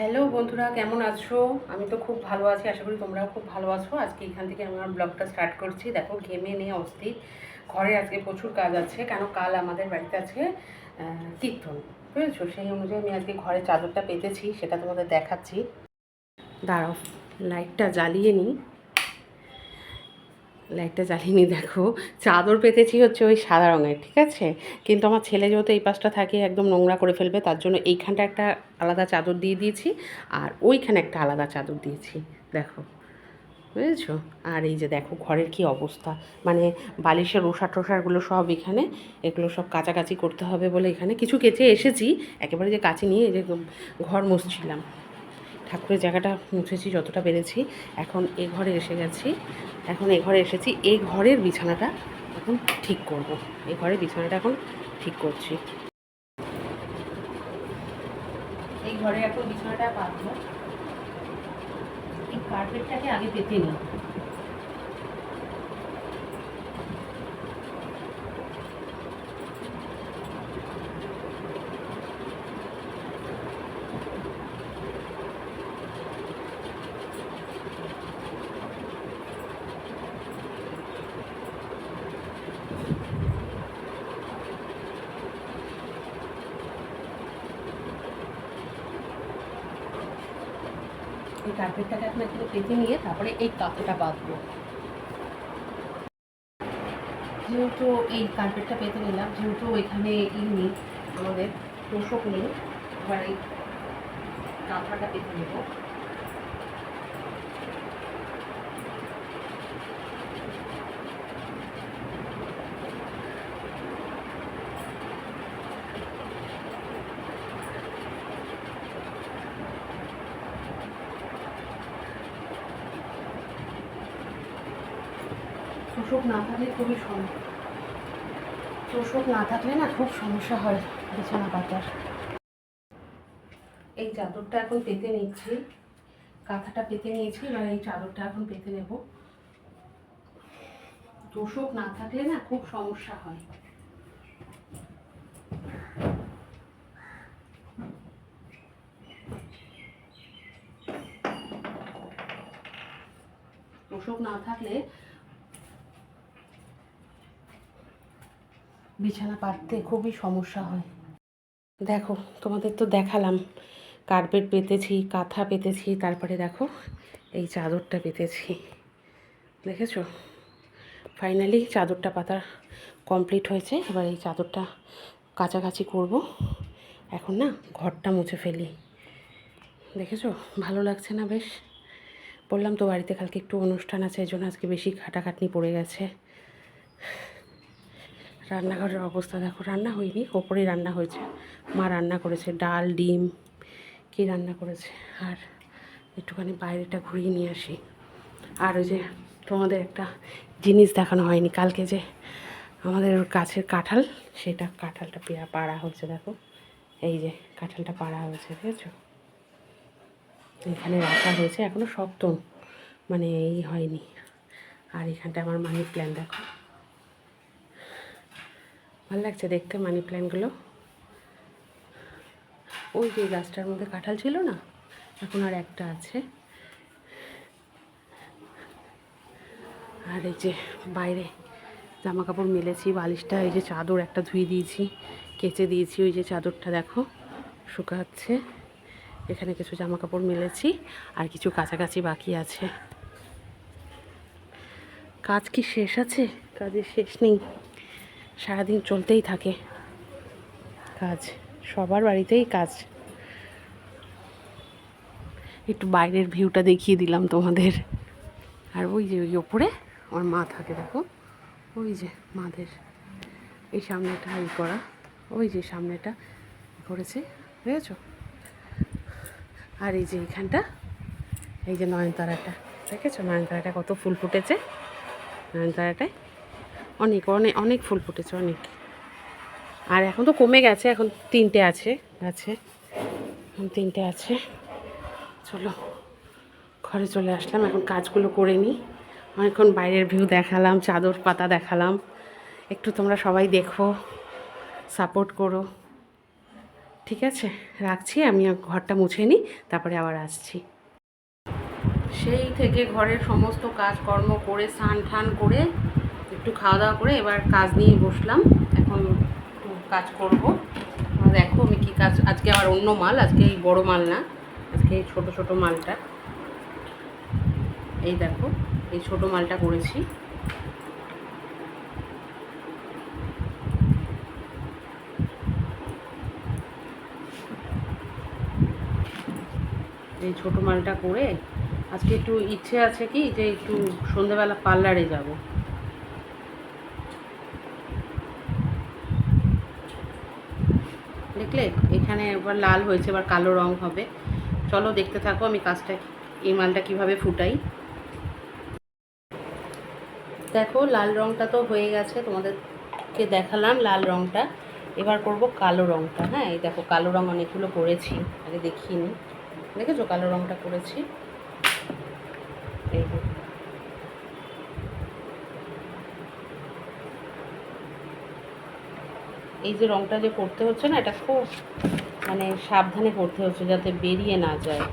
Hello বন্ধুরা, কেমন আছো? আমি তো খুব ভালো আছি, আশা করি তোমরাও খুব ভালো আছো। আজকে এখান থেকে আমার ব্লগটা স্টার্ট করছি। দেখো, ঘেমে নিয়ে অস্থির। ঘরে আজকে প্রচুর কাজ আছে, কেন কাল আমাদের বাড়িতে আছে কীর্তন, বুঝেছ? সেই অনুযায়ী আমি আজকে ঘরে চাদরটা পেতেছি, সেটা তোমাদের দেখাচ্ছি। দাঁড়াও লাইটটা জ্বালিয়ে নিই। লাইটটা জ্বালিয়ে নিই দেখো। চাদর পেতেছি হচ্ছে ওই সাদা রঙের, ঠিক আছে? কিন্তু আমার ছেলে যেহেতু এই পাশটা থাকে, একদম নোংরা করে ফেলবে, তার জন্য এইখানটা একটা আলাদা চাদর দিয়ে দিয়েছি, আর ওইখানে একটা আলাদা চাদর দিয়েছি, দেখো। বুঝেছ? আর এই যে দেখো, ঘরের কি অবস্থা? মানে বালিশের ওষা টোষারগুলো সব এখানে, এগুলো সব কাচাকাচি করতে হবে বলে এখানে। কিছু কেচে এসেছি, একেবারে যে কাছে নিয়ে এই যে ঘর মুছছিলাম। ঠাকুরের জায়গাটা মুছেছি, যতটা পেরেছি। এখন এ ঘরে এসে গেছি। এখন এ ঘরে এসেছি। এ ঘরের বিছানাটা এখন ঠিক করব। এ ঘরের বিছানাটা এখন ঠিক করছি। এই ঘরে এখন বিছানাটা পাতবো। এই কার্পেটটাকে আগে পেতে নিই। কার্পেটটাকে একটু পেতে নিয়ে তারপরে এই কাপড়টা বাঁধবো। যেহেতু এই কার্পেটটা পেতে নিলাম, যেহেতু এখানে ই নেই, আমাদের পোষক নেই, এবার এই কাঁথাটা পেতে নেব। তোষক না থাকলে খুবই সমস্যা তোষক না থাকলে না খুব সমস্যা হয় বিছানা পাতার। এই চাদরটা এখন পেতে নিচ্ছি। কাঁথাটা পেতে নিয়েছি, এবার এই চাদরটা এখন পেতে নেব। তোষক না থাকলে না খুব সমস্যা হয়। তোষক না থাকলে বিছানা পাততে খুবই সমস্যা হয়। দেখো, তোমাদের তো দেখালাম। কার্পেট পেতেছি, কাঁথা পেতেছি, তারপরে দেখো, এই চাদরটা পেতেছি। দেখেছ? ফাইনালি চাদরটা পাতা কমপ্লিট হয়েছে। এবার এই চাদরটা কাছাকাছি করব। এখন না, ঘরটা মুছে ফেলি। দেখেছ? ভালো লাগছে না বেশ। বললাম তো বাড়িতে কালকে একটু অনুষ্ঠান আছে, এই জন্য আজকে বেশি খাটাখাটনি পড়ে গেছে। রান্নাঘরের অবস্থা দেখো, রান্না হয়নি, ওপরেই রান্না হয়েছে। মা রান্না করেছে, ডাল, ডিম, কী রান্না করেছে? আর একটুখানি বাইরেটা ঘুরিয়ে নিয়ে আসি। আর ওই যে তোমাদের একটা জিনিস দেখানো হয়নি, কালকে যে আমাদের গাছের কাঁঠাল, সেটা কাঁঠালটা পেয়া পাড়া হয়েছে দেখো। এই যে কাঁঠালটা পাড়া হয়েছে, বুঝেছ? এখানে রাখা হয়েছে এখনও শক্ত। মানে এই হয়নি। আর এখানটা আমার মানি প্ল্যান দেখো। ভালো লাগছে দেখতে মানি প্ল্যান্টগুলো। ওই যে গাছটার মধ্যে কাঁঠাল ছিল না, এখন আর একটা আছে। আর এই যে বাইরে জামা কাপড় মেলেছি, বালিশটা, এই যে চাদর একটা ধুয়ে দিয়েছি, কেচে দিয়েছি, ওই যে চাদরটা দেখো, শুকাচ্ছে। এখানে কিছু জামা কাপড় মেলেছি, আর কিছু কাছাকাছি বাকি আছে। কাজ কি শেষ আছে? কাজের শেষ নেই। সারাদিন চলতেই থাকে। কাজ সবার বাড়িতেই কাজ। একটু বাইরের ভিউটা দেখিয়ে দিলাম তোমাদের। আর ওই যে ওই ওপরে আমার মা থাকে দেখো। ওই যে মাদের। এই সামনেটা এই করা। ওই যে সামনেটা করেছে বুঝেছ? আর এই যে এইখানটা এই যে নয়নতারাটা। দেখেছ? নয়নতারাটা কত ফুল ফুটেছে? নয়নতারাটায় অনেক অনেক অনেক ফুল ফুটেছে, অনেক। আর এখন তো কমে গেছে, এখন তিনটে আছে গাছে এখন তিনটে আছে। চলো, ঘরে চলে আসলাম, এখন কাজগুলো করে নিই। অনেকক্ষণ বাইরের ভিউ দেখালাম, চাদর পাতা দেখালাম। একটু তোমরা সবাই দেখো সাপোর্ট করো। ঠিক আছে? রাখছি, আমি ঘরটা মুছে নিই, তারপরে আবার আসছি। সেই থেকে ঘরের সমস্ত কাজকর্ম করে স্নান ঠান করে একটু খাওয়া দাওয়া করে এবার কাজ নিয়ে বসলাম। এখন কাজ করব। দেখো আমি কী কাজ আজকে আবার অন্য মাল, আজকে এই বড় মাল না, আজকে এই ছোটো ছোটো মালটা। এই দেখো, এই ছোটো মালটা করেছি। এই ছোটো মালটা করে আজকে একটু ইচ্ছে আছে কি যে একটু সন্ধেবেলা পার্লারে যাব। দেখলে এখানে এবার লাল হয়েছে, এবার কালো রং হবে। চলো দেখতে থাকো আমি কাজটা, এই মালটা কীভাবে ফুটাই। দেখো, লাল রংটা তো হয়ে গেছে, তোমাদেরকে দেখালাম লাল রংটা। এবার করব কালো রংটা হ্যাঁ? এই দেখো, কালো রং অনেকগুলো করেছি, আগে দেখিনি দেখেছ কালো রংটা করেছি এই যে। এই যে রংটা যে করতে হচ্ছে না, এটা খুব মানে সাবধানে করতে হচ্ছে যাতে বেরিয়ে না যায়।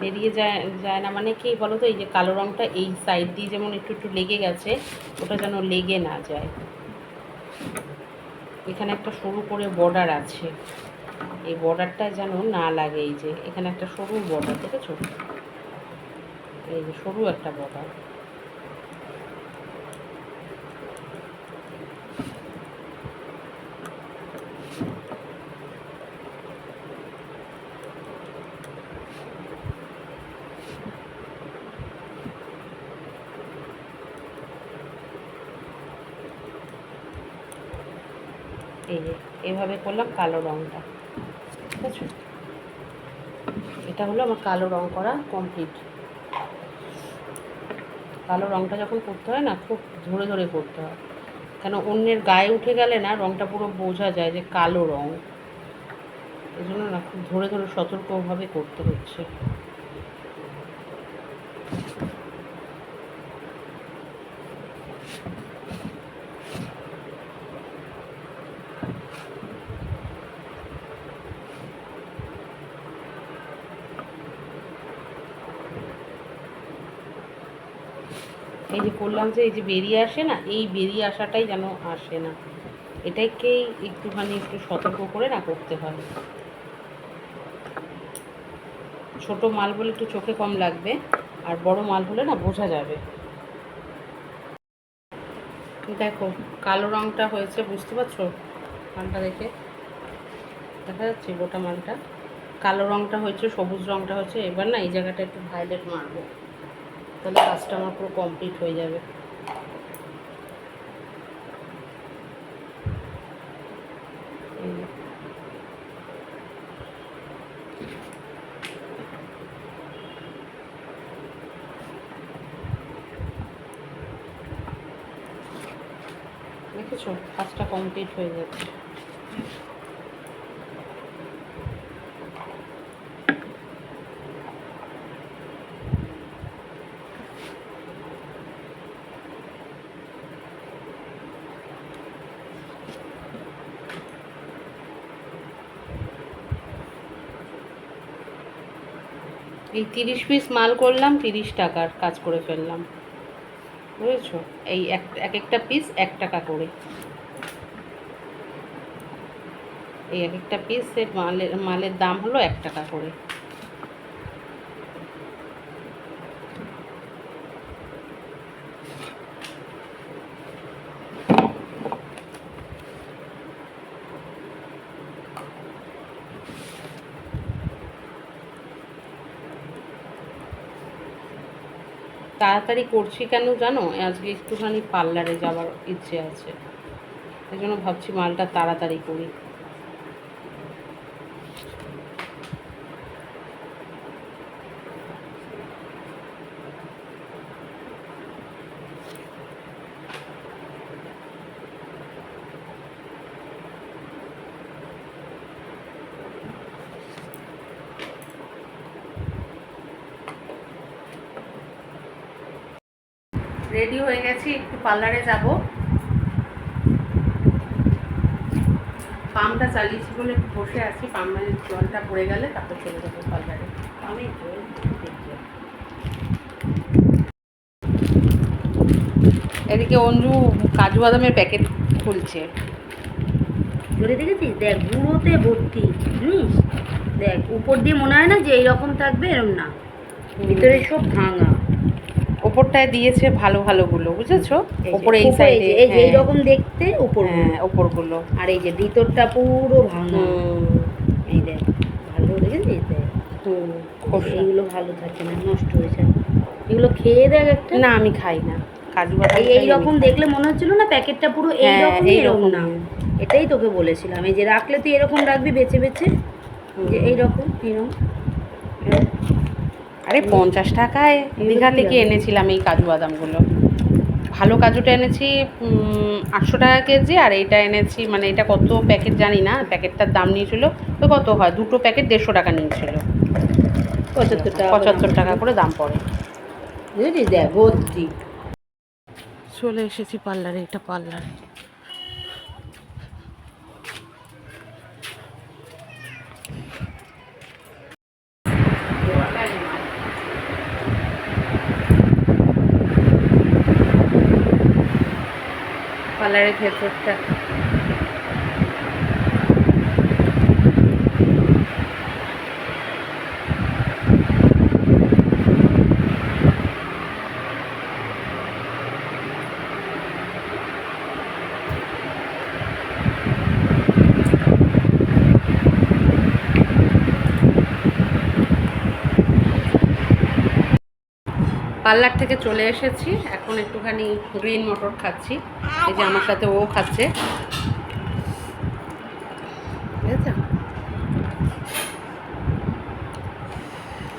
বেরিয়ে যায় যায় না মানে কি বলো তো এই যে কালো রংটা এই সাইড দিয়ে যেমন একটু একটু লেগে গেছে, ওটা যেন লেগে না যায়। এখানে একটা সরু করে বর্ডার আছে। এই বর্ডারটা যেন না লাগে এই যে, এখানে একটা সরু বর্ডার দেখেছ? এই যে সরু একটা বর্ডার এই যে এভাবে করলাম কালো রঙটা ঠিক আছে? এটা হলো আমার কালো রং করা কমপ্লিট কালো রংটা যখন করতে হয় না, খুব ধরে ধরে করতে হয়। কেন অন্যের গায়ে উঠে গেলে না রংটা পুরো বোঝা যায় যে কালো রং। এই জন্য না খুব ধরে ধরে সতর্কভাবে করতে হচ্ছে। এই যে করলাম যে এই যে বেরিয়ে আসে না, এই বেরিয়ে আসাটাই যেন আসে না। এটাকেই একটুখানি একটু সতর্ক করে না করতে হয়। ছোট মাল বলে একটু চোখে কম লাগবে, আর বড় মাল হলে না বোঝা যাবে। দেখো, কালো রঙটা হয়েছে, বুঝতে পারছ? মালটা দেখে। দেখা যাচ্ছে গোটা মালটা। কালো রঙটা হয়েছে, সবুজ রঙটা হয়েছে। এবার না এই জায়গাটা একটু ভায়োলেট মারবো। তাহলে কাজটা আমার পুরো কমপ্লিট হয়ে যাবে। দেখেছ? কাজটা কমপ্লিট হয়ে যাচ্ছে। এই তিরিশ পিস মাল করলাম, তিরিশ টাকার কাজ করে ফেললাম। বুঝেছ? এই এক এক একটা পিস এক টাকা করে। এই এক একটা পিসের মালের মালের দাম হলো এক টাকা করে। তাড়াতাড়ি করছি কেন জানো? আজকে একটুখানি পার্লারে যাওয়ার ইচ্ছে আছে। এই জন্য ভাবছি মালটা তাড়াতাড়ি করি। রেডি হয়ে গেছি একটু পার্লারে যাব। পাম্পটা চালিয়েছি বলে একটু বসে আছি পাম্পের জলটা পড়ে গেলে তারপর চলে যাব পার্লারে। আমি জল এদিকে অঞ্জু কাজু বাদামের প্যাকেট খুলছে। ধরে দেখেছিস? দেখ গুঁড়োতে ভর্তি জানিস দেখ উপর দিয়ে মনে হয় না যে এইরকম থাকবে এরকম না। ভিতরে সব ভাঙা। ওপরটায় দিয়েছে ভালো ভালোগুলো বুঝেছ? ওপরে এই সাইডে এই যে এইরকম দেখতে উপর হ্যাঁ ওপরগুলো। আর এই যে ভিতরটা পুরো ভাঙা। এই দেখ ভালো দেখেছিস? দেখ। হুম খোসা। এইগুলো ভালো থাকে না নষ্ট হয়ে যায়। এগুলো খেয়ে দেখ একটা। না আমি খাই না। কাজু বাদাম এই এইরকম দেখলে মনে হচ্ছিল না প্যাকেটটা পুরো হ্যাঁ, এইরকম এরকম এইরকম। না। এটাই তোকে বলেছিলাম। এই যে রাখলে তুই এরকম রাখবি বেছে বেছে যে এইরকম এরকম এরকম। আরে পঞ্চাশ টাকায় দীঘা থেকে এনেছিলাম এই কাজু বাদামগুলো। ভালো কাজুটা এনেছি আটশো টাকা কেজি আর এইটা এনেছি মানে এটা কত প্যাকেট জানি না প্যাকেটটার দাম নিয়েছিল তো কত হয় দুটো প্যাকেট দেড়শো টাকা নিয়েছিল। পঁচাত্তর টাকা পঁচাত্তর টাকা করে দাম পড়ে। বুঝেছিস দেখ ভর্তি। চলে এসেছি পার্লারে এটা পার্লারে। পার্লারের ভেতরটা পার্লার থেকে চলে এসেছি। এখন একটুখানি গ্রিন মটর খাচ্ছি। এই যে আমার সাথে ও খাচ্ছে।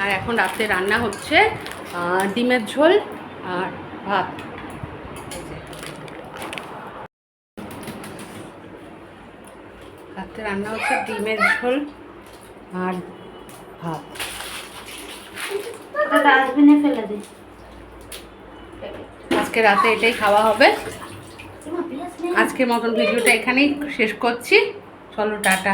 আর এখন রাতে রান্না হচ্ছে ডিমের ঝোল আর ভাত। রাতে রান্না হচ্ছে ডিমের ঝোল আর ভাত। ডাস্টবিনে ফেলে দে। আজকে রাতে এটাই খাওয়া হবে। আজকের মতন ভিডিওটা এখানেই শেষ করছি। চলো টাটা।